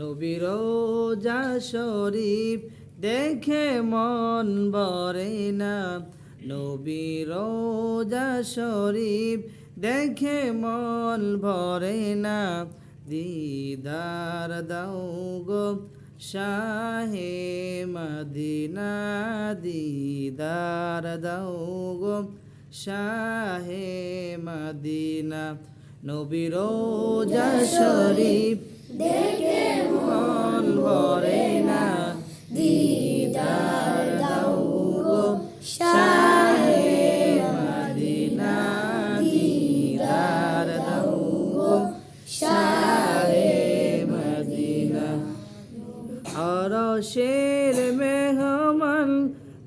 নবীর শরীফ দেখে মন বরে না। নবীর শরীফ দেখে মন ভরে না। দিদার দাও শাহে মদিনা, দিদার দাও শাহে মদিনা। নবীর শরীফ দেখে মন ভরে না। দিদার দাও গো শাহে মদিনা। দিদার দাও গো শাহে মদিনা। অরশের মেহমান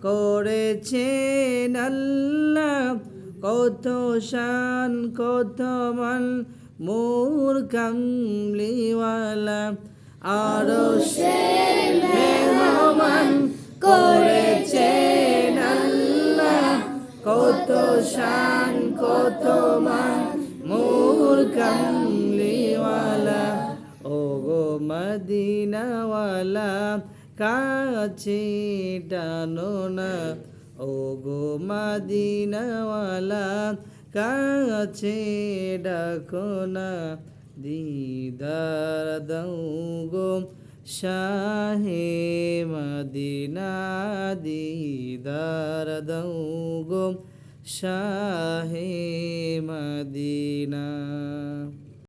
করেছেন আল্লাহ। কত শান, কত মান মোর কামলিওয়ালা অরশের মেহমান করেছেন আল্লাহ কত শান, কত মান, মোর কামলিওয়ালা ও গো মদিনাওয়ালা, কাছে টানো না। ও গো মদিনাওয়ালা কাছে ডাকো না দিদার দৌগো। শাহে মদিনা দিদার দৌগো। শাহে